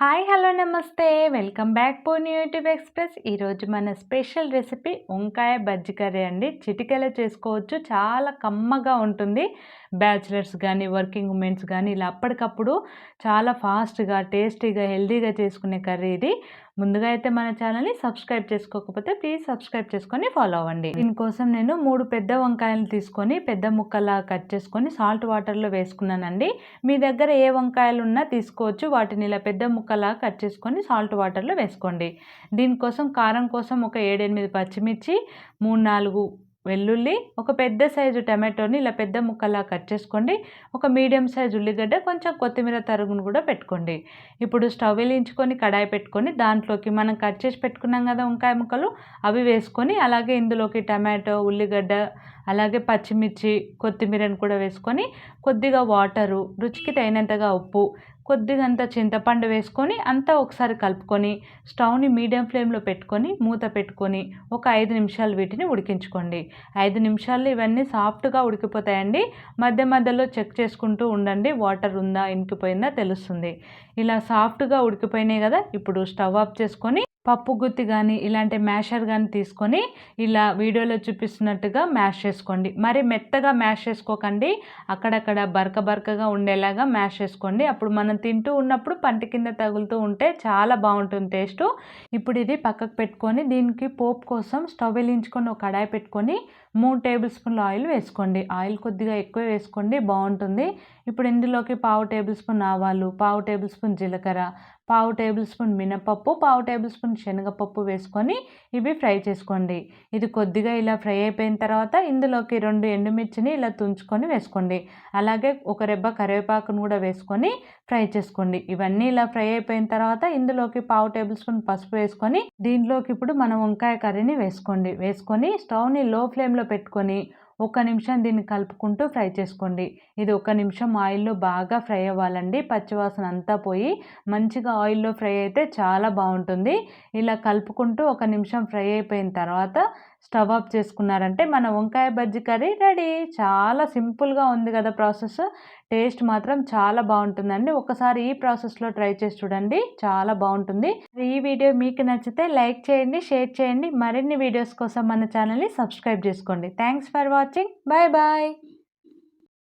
Hi hello నమస్తే. Welcome back పోనీ YouTube express. ఈరోజు మన స్పెషల్ రెసిపీ వంకాయ బజ్జి కర్రీ అండి. చిటికెలో చేసుకోవచ్చు. చాలా కమ్మగా ఉంటుంది. బ్యాచిలర్స్ కానీ వర్కింగ్ ఉమెన్స్ కానీ ఇలా అప్పటికప్పుడు చాలా ఫాస్ట్గా టేస్టీగా హెల్తీగా చేసుకునే కర్రీ ఇది. ముందుగా అయితే మన ఛానల్ని సబ్స్క్రైబ్ చేసుకోకపోతే ప్లీజ్ సబ్స్క్రైబ్ చేసుకొని ఫాలో అవ్వండి. దీనికోసం నేను మూడు పెద్ద వంకాయలు తీసుకొని పెద్ద ముక్కలా కట్ చేసుకొని సాల్ట్ వాటర్లో వేసుకున్నానండి. మీ దగ్గర ఏ వంకాయలు ఉన్నా తీసుకోవచ్చు. వాటిని ఇలా పెద్ద ముక్కలా కట్ చేసుకొని సాల్ట్ వాటర్లో వేసుకోండి. దీనికోసం కారం కోసం ఒక ఏడెనిమిది పచ్చిమిర్చి మూడు నాలుగు వెల్లుల్లి ఒక పెద్ద సైజు టమాటోని ఇలా పెద్ద ముక్కలా కట్ చేసుకోండి. ఒక మీడియం సైజు ఉల్లిగడ్డ కొంచెం కొత్తిమీర తరుగును కూడా పెట్టుకోండి. ఇప్పుడు స్టవ్ వెలించుకొని కడాయి పెట్టుకొని దాంట్లోకి మనం కట్ చేసి పెట్టుకున్నాం కదా వంకాయ ముక్కలు అవి వేసుకొని అలాగే ఇందులోకి టమాటో ఉల్లిగడ్డ అలాగే పచ్చిమిర్చి కొత్తిమీరని కూడా వేసుకొని కొద్దిగా వాటరు రుచికి తగినంతగా ఉప్పు కొద్దిగంత చింతపండు వేసుకొని అంతా ఒకసారి కలుపుకొని స్టవ్ని మీడియం ఫ్లేమ్లో పెట్టుకొని మూత పెట్టుకొని ఒక ఐదు నిమిషాలు వీటిని ఉడికించుకోండి. ఐదు నిమిషాల్లో ఇవన్నీ సాఫ్ట్గా ఉడికిపోతాయండి. మధ్య మధ్యలో చెక్ చేసుకుంటూ ఉండండి. వాటర్ ఉందా ఇంకిపోయిందా తెలుస్తుంది. ఇలా సాఫ్ట్గా ఉడికిపోయినాయి కదా ఇప్పుడు స్టవ్ ఆఫ్ చేసుకొని పప్పు గుత్తి కానీ ఇలాంటి మ్యాషర్ కానీ తీసుకొని ఇలా వీడియోలో చూపిస్తున్నట్టుగా మ్యాష్ చేసుకోండి. మరి మెత్తగా మ్యాష్ చేసుకోకండి. అక్కడక్కడ బరక బరకగా ఉండేలాగా మ్యాష్ చేసుకోండి. అప్పుడు మనం తింటూ ఉన్నప్పుడు పంట కింద తగులుతూ ఉంటే చాలా బాగుంటుంది టేస్ట్. ఇప్పుడు ఇది పక్కకు పెట్టుకొని దీనికి పోపు కోసం స్టవ్ వెలించుకొని ఒక కడాయి పెట్టుకొని మూడు టేబుల్ స్పూన్ల ఆయిల్ వేసుకోండి. ఆయిల్ కొద్దిగా ఎక్కువ వేసుకోండి బాగుంటుంది. ఇప్పుడు ఇందులోకి పావు టేబుల్ స్పూన్ ఆవాలు పావు టేబుల్ స్పూన్ జీలకర్ర పావు టేబుల్ స్పూన్ మినపప్పు పావు టేబుల్ స్పూన్ శనగపప్పు వేసుకొని ఇవి ఫ్రై చేసుకోండి. ఇది కొద్దిగా ఇలా ఫ్రై అయిపోయిన తర్వాత ఇందులోకి రెండు ఎండుమిర్చిని ఇలా తుంచుకొని వేసుకోండి. అలాగే ఒక రెబ్బ కరివేపాకును కూడా వేసుకొని ఫ్రై చేసుకోండి. ఇవన్నీ ఇలా ఫ్రై అయిపోయిన తర్వాత ఇందులోకి పావు టేబుల్ స్పూన్ పసుపు వేసుకొని దీంట్లోకి ఇప్పుడు మనం వంకాయ కర్రీని వేసుకోండి. వేసుకొని స్టవ్ని లో ఫ్లేమ్లో పెట్టుకొని ఒక నిమిషం దీన్ని కలుపుకుంటూ ఫ్రై చేసుకోండి. ఇది ఒక నిమిషం ఆయిల్లో బాగా ఫ్రై అవ్వాలండి. పచ్చివాసన అంతా పోయి మంచిగా ఆయిల్లో ఫ్రై అయితే చాలా బాగుంటుంది. ఇలా కలుపుకుంటూ ఒక నిమిషం ఫ్రై అయిపోయిన తర్వాత స్టవ్ ఆఫ్ చేసుకున్నారంటే మన వంకాయ బజ్జి కర్రీ రెడీ. చాలా సింపుల్గా ఉంది కదా ప్రాసెస్. టేస్ట్ మాత్రం చాలా బాగుంటుందండి. ఒకసారి ఈ ప్రాసెస్లో ట్రై చేసి చూడండి. చాలా బాగుంటుంది. ఈ వీడియో మీకు నచ్చితే లైక్ చేయండి షేర్ చేయండి. మరిన్ని వీడియోస్ కోసం మన ఛానల్ని సబ్స్క్రైబ్ చేసుకోండి. Thanks for watching. Bye bye.